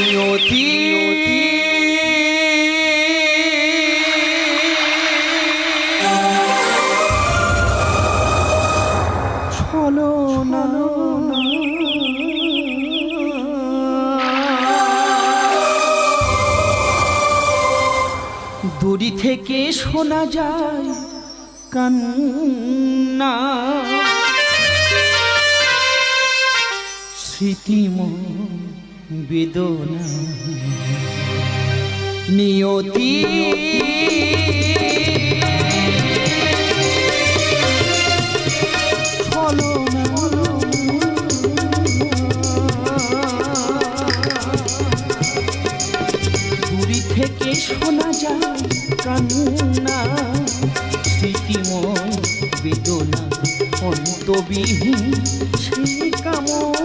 নিয়তি ছলো না দূরি থেকে শোনা যায় কান্না। স্মৃতিম বেদনা। নিয়তি। দূরি থেকে শোনা যায় কান্না বেদনা অন্তবিহীন সেই কামনা।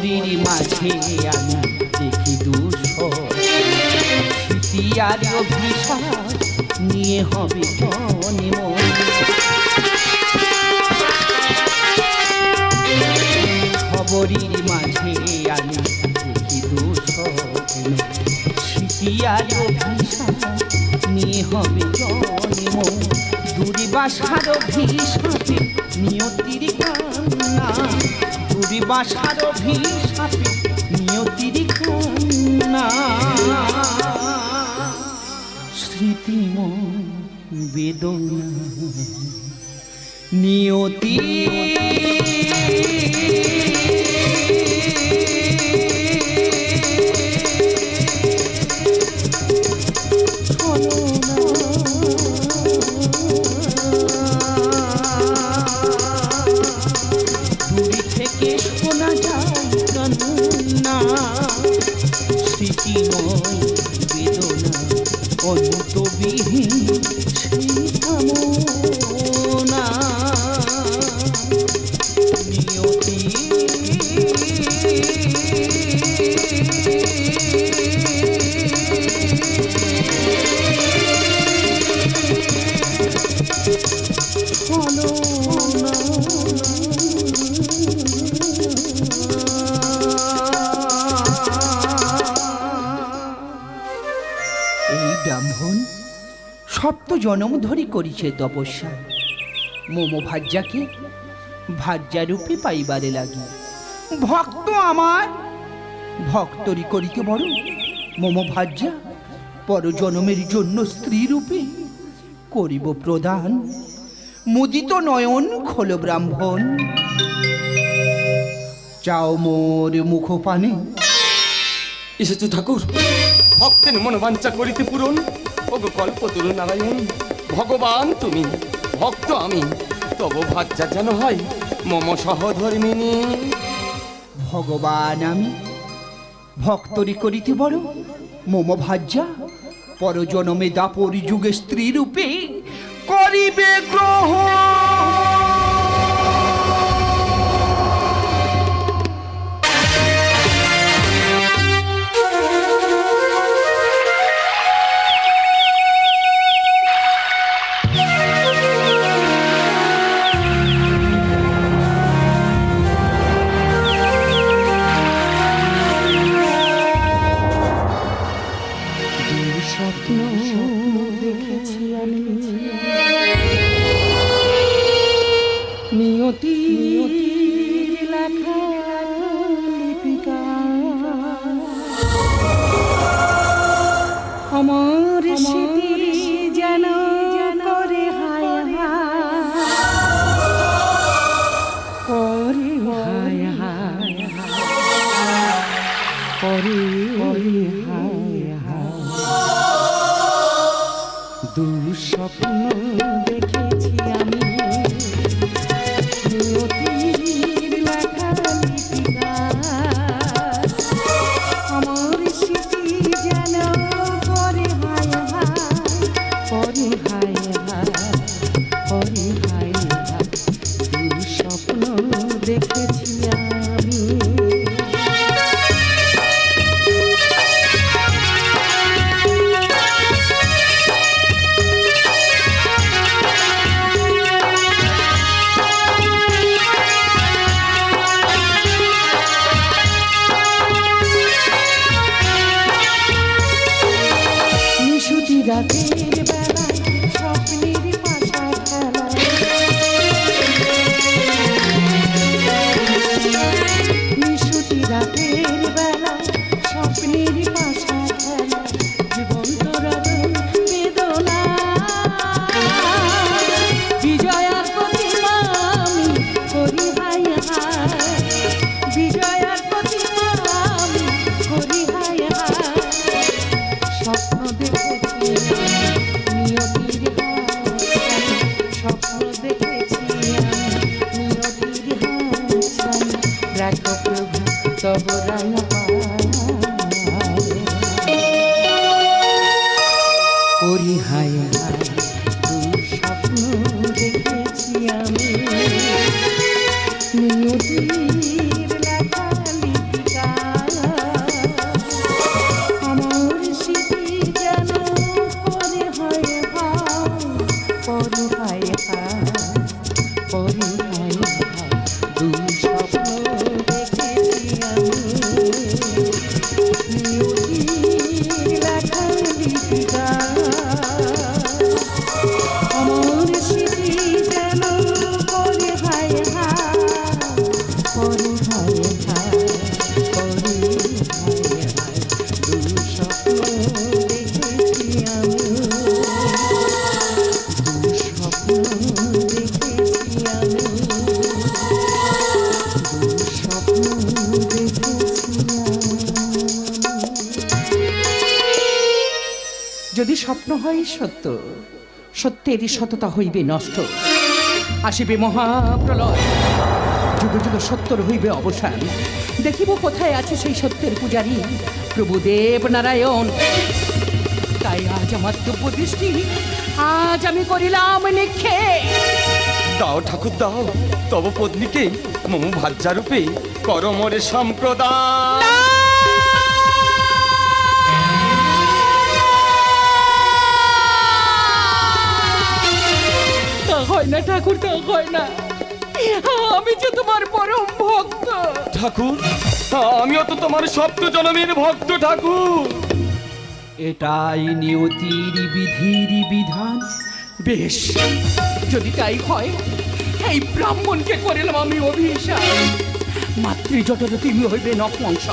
খবরের মাঝে আমি দেখি দুঃখ অভিশাপ নিয়ে হবে জন্ম খবরের মাঝে আমি দেখি দুঃখ অভিশাপ নিয়ে হবে জন্ম দূরে বাসার অভিশাপে নিয়তির কান্না দূরে বাসার অভিশাপে নিয়তির স্মৃতিম বেদনা নিয়তি ব্রাহ্মণ সপ্ত জনম ধরি করিছে তপস্যা। মোমো ভাজ্যাকে ভাজ্যারূপে পাইবারে লাগি ভক্ত আমার! ভক্তরি করিতে বড়, মোমো ভাজ্যা পরজনমের জন্য স্ত্রী রূপে করিব প্রদান। মুদিত নয়ন খোল ব্রাহ্মণ। চাও মোর মুখপানে। এসেছ ঠাকুর। ভক্তের মনোবাঞ্ছা করিতে পূরণ। ওগো কল্প তরু নারায়ণ, ভগবান তুমি, ভক্ত আমি, তব ভাজ্যা যেন হয় মম সহধর্মিনী ভগবান আমি, ভক্তরি করিতে বড় মম ভাজ্যা, পরজনমে দাপর যুগে স্ত্রী রূপে করিবে গ্রহ করে হায় হায়। দুঃস্বপ্ন রাতের যদি স্বপ্ন হয় সত্য সত্যেরই সততা হইবে নষ্ট। আসিবে মহাপ্রলয় যুগ যুগ সত্যর হইবে অবসান। দেখিব কোথায় আছে সেই সত্যের পূজারী প্রভু দেব নারায়ণ। তাই আজ আমার দিব্য দৃষ্টি আজ আমি করিলাম নিক্ষে দাও ঠাকুর দাও তব পত্নীকে মম ভাজ্যা রূপে করমরে সম্প্রদান। না ঠাকুর তা হয় না। আমি যে তোমার পরম ভক্ত। ঠাকুর আমিও তো তোমার সপ্ত জনমের ভক্ত ঠাকুর। এটাই নিয়তির বিধির বিধান। বেশ যদি তাই হয় এই ব্রাহ্মণকে করিলাম আমি অভিশাপ। মাতৃজঠর তুমি হইবে নপুংস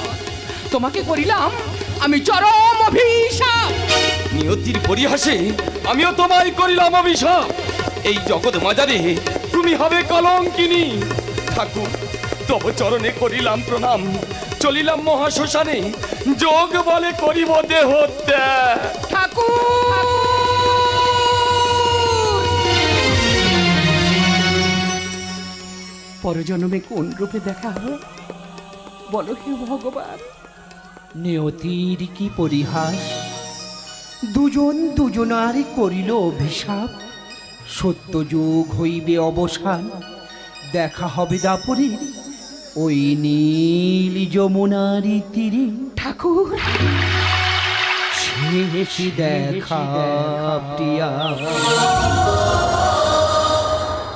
তোমাকে করিলাম আমি চরম অভিশাপ। নিয়তির পরিহাসে আমিও তোমায় করিলাম অভিশাপ। এই জগৎ মাজারে তুমি হবে কলঙ্কিনী। ঠাকুর তব চরণে করিলাম প্রণাম চলিলাম মহাশ্মশানে যোগ বলে করিব দেহ ঠাকুর! পরজন্মে কোন রূপে দেখা হয়? বলো হে ভগবান। নিয়তির কি পরিহাস? দুজন দুজনার করিল অভিশাপ। সত্য যুগ হইবে অবসান দেখা হবে দাপরে ওই নীল যমুনারি তীরে। ঠাকুর! শেষ দেখা প্রিয়া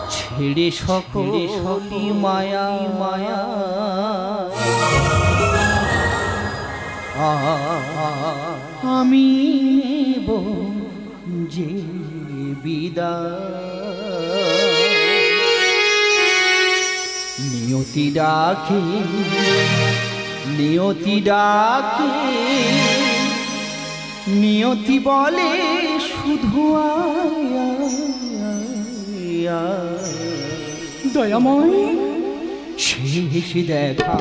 ছেড়ে সকলি মায়া। মায়া। আমি নেব যে বিদায়। নিয়তি ডাকে নিয়তি ডাকে। নিয়তি বলে শুধু দয়াময়। শেষ দেখা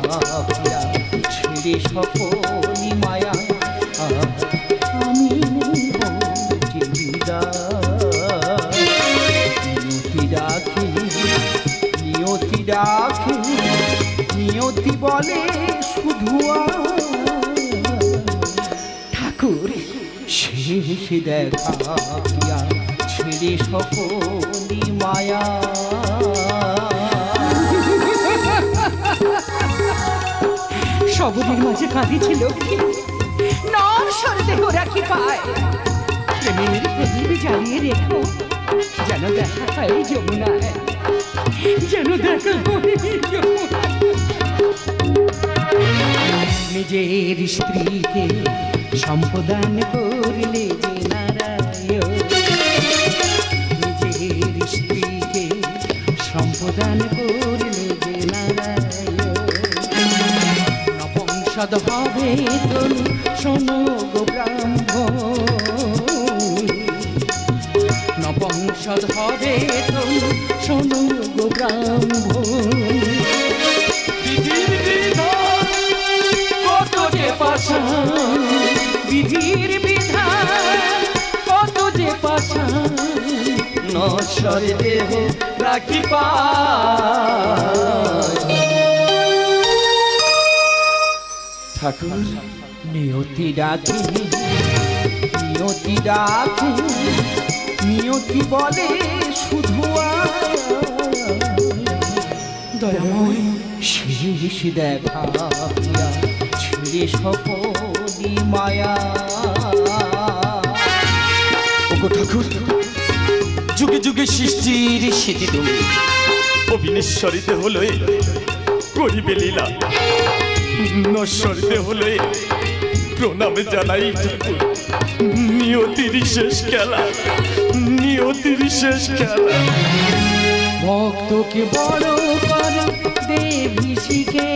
ছেড়ে সকলি বলে শুধু ঠাকুর, শেষ দেখা ছেড়ে সকলি মায়া। সবদের মাঝে কাঁদিছিল নশ্বর দেহ রাখি পায়। প্রেমের প্রদীপ জ্বালিয়ে রেখো, যেন দেখা হয় যমুনায়। যেন দেখা হয় যমুনায়। নিজের স্ত্রীকে সম্পদান করলে যে নারায়ণ। নিজের স্ত্রীকে সম্পদান করলে যে নারায়ণ। নবংসদ হবে তুমি শোনো গো ব্রাহ্মণ। নবংসদ হবে তুমি শোনো গো ব্রাহ্মণ। ঠাকুর নিয়তি নিয়তি নিয়তি বলে শুধু দয়াময় শেষ দেখা ছেড়ে সকলি মায়া। যুগে সৃষ্টির স্মৃতি তুমি। অবিনেশ্বরিতে হলো করিবে লীলা নশ্বরিতে হলো প্রণামে জানাই নিয়তির শেষ খেলা নিয়তির শেষ খেলা। ভক্তকে বড় কর দেবী শিখে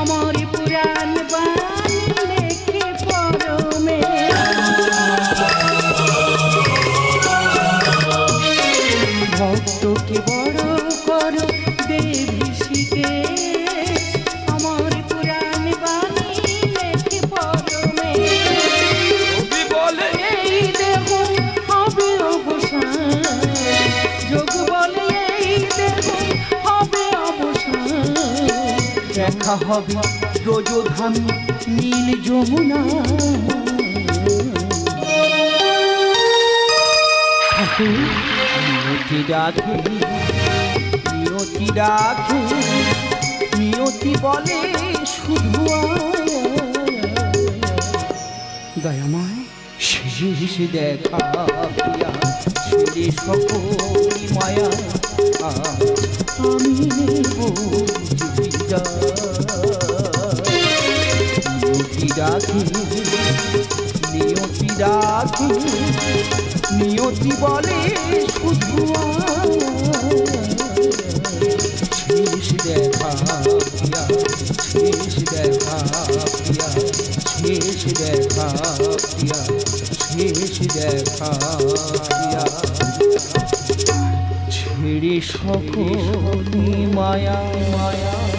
আমার পুরাণ বাণ দেখা হবে। ব্রজধাম নীল যমুনা। ডাকে নিয়তি ডাকে নিয়তি বলে শুধু। দয়াময় দেখা ছেড়ে সকলি মায়া আমি নেব নিয়তি ডাকে নিয়তি ডাকে নিয়তি বলে শুধু। শেষ দেখা প্রিয়া শেষ দেখা প্রিয়া শেষ দেখা শেষ দেখা সকল মায়া মায়া।